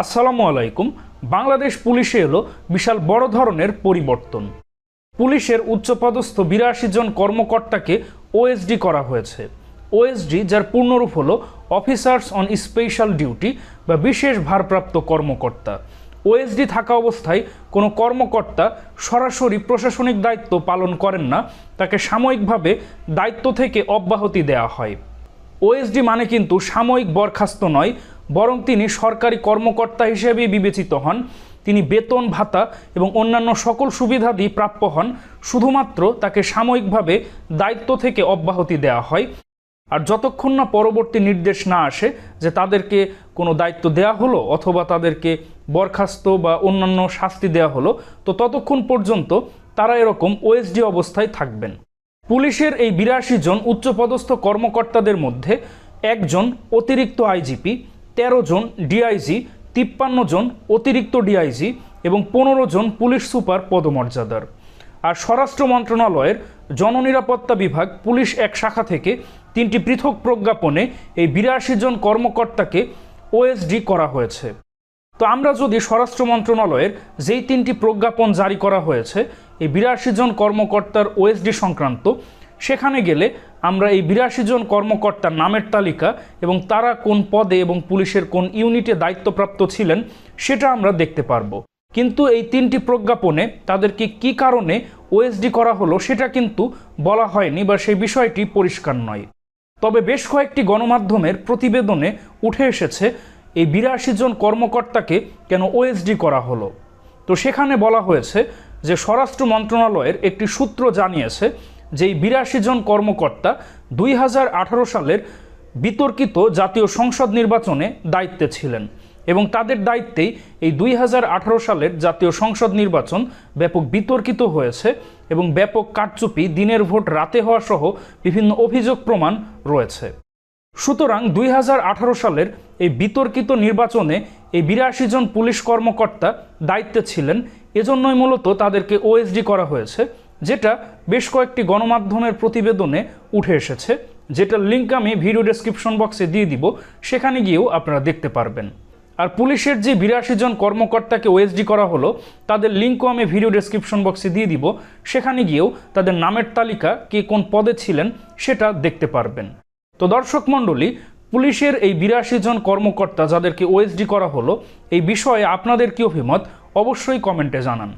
আসসালামু আলাইকুম। বাংলাদেশ পুলিশে এলো বিশাল বড় ধরনের পরিবর্তন। পুলিশের উচ্চপদস্থ বিরাশি জন কর্মকর্তাকে ওএসডি করা হয়েছে। ওএসডি যার পূর্ণরূপ হলো অফিসার্স অন স্পেশাল ডিউটি বা বিশেষ ভারপ্রাপ্ত কর্মকর্তা। ওএসডি থাকা অবস্থায় কোনো কর্মকর্তা সরাসরি প্রশাসনিক দায়িত্ব পালন করেন না, তাকে সাময়িকভাবে দায়িত্ব থেকে অব্যাহতি দেওয়া হয়। ওএসডি মানে কিন্তু সাময়িক বরখাস্ত নয় বরং তিনি সরকারি কর্মকর্তা হিসেবে বিবেচিত হন। তিনি বেতন ভাতা এবং অন্যান্য সকল সুবিধাদি প্রাপ্য হন। শুধুমাত্র তাকে সাময়িকভাবে দায়িত্ব থেকে অব্যাহতি দেওয়া হয়। আর যতক্ষণ না পরবর্তী নির্দেশ না আসে যে তাদেরকে কোনো দায়িত্ব দেওয়া হলো অথবা তাদেরকে বরখাস্ত বা অন্যান্য শাস্তি দেওয়া হলো, তো ততক্ষণ পর্যন্ত তারা এরকম ওএসডি অবস্থায় থাকবেন। পুলিশের এই বিরাশি জন উচ্চপদস্থ কর্মকর্তাদের মধ্যে একজন অতিরিক্ত আইজিপি তেরো জন ডিআইজি, তিপ্পান্ন জন অতিরিক্ত ডিআইজি এবং পনেরো জন পুলিশ সুপার পদমর্যাদার। আর স্বরাষ্ট্র মন্ত্রণালয়ের জননিরাপত্তা বিভাগ পুলিশ এক শাখা থেকে তিনটি পৃথক প্রজ্ঞাপনে এই বিরাশি জন কর্মকর্তাকে ওএসডি করা হয়েছে। তো আমরা যদি স্বরাষ্ট্র মন্ত্রণালয়ের যেই তিনটি প্রজ্ঞাপন জারি করা হয়েছে, এই বিরাশি জন কর্মকর্তার ওএসডি সংক্রান্ত, সেখানে গেলে আমরা এই বিরাশি জন কর্মকর্তার নামের তালিকা এবং তারা কোন পদে এবং পুলিশের কোন ইউনিটে দায়িত্বপ্রাপ্ত ছিলেন সেটা আমরা দেখতে পারব। কিন্তু এই তিনটি প্রজ্ঞাপনে তাদেরকে কি কারণে ওএসডি করা হলো সেটা কিন্তু বলা হয়নি বা সেই বিষয়টি পরিষ্কার নয়। তবে বেশ কয়েকটি গণমাধ্যমের প্রতিবেদনে উঠে এসেছে এই বিরাশি জন কর্মকর্তাকে কেন ওএসডি করা হলো। তো সেখানে বলা হয়েছে যে স্বরাষ্ট্র মন্ত্রণালয়ের একটি সূত্র জানিয়েছে যে এই বিরাশি জন কর্মকর্তা দুই হাজার আঠারো সালের বিতর্কিত জাতীয় সংসদ নির্বাচনে দায়িত্বে ছিলেন এবং তাদের দায়িত্বেই এই দুই হাজার আঠারো সালের জাতীয় সংসদ নির্বাচন ব্যাপক বিতর্কিত হয়েছে এবং ব্যাপক কারচুপি দিনের ভোট রাতে হওয়া সহ বিভিন্ন অভিযোগ প্রমাণ রয়েছে। সুতরাং দুই হাজার আঠারো সালের এই বিতর্কিত নির্বাচনে এই বিরাশি জন পুলিশ কর্মকর্তা দায়িত্বে ছিলেন। এজন্যই মূলত তাদেরকে ওএসডি করা হয়েছে। যেটা বেশ কয়েকটি গণমাধ্যমের প্রতিবেদনে উঠে এসেছে, যেটার লিঙ্ক আমি ভিডিও ডেসক্রিপশন বক্সে দিয়ে দিব, সেখানে গিয়েও আপনারা দেখতে পারবেন। আর পুলিশের যে বিরাশি জন কর্মকর্তাকে ওএসডি করা হলো, তাদের লিঙ্কও আমি ভিডিও ডেসক্রিপশন বক্সে দিয়ে দিব, সেখানে গিয়েও তাদের নামের তালিকা, কে কোন পদে ছিলেন, সেটা দেখতে পারবেন। তো দর্শক মণ্ডলী, পুলিশের এই বিরাশি জন কর্মকর্তা যাদেরকে ওএসডি করা হলো, এই বিষয়ে আপনাদের কি অভিমত, অবশ্যই কমেন্টে জানান।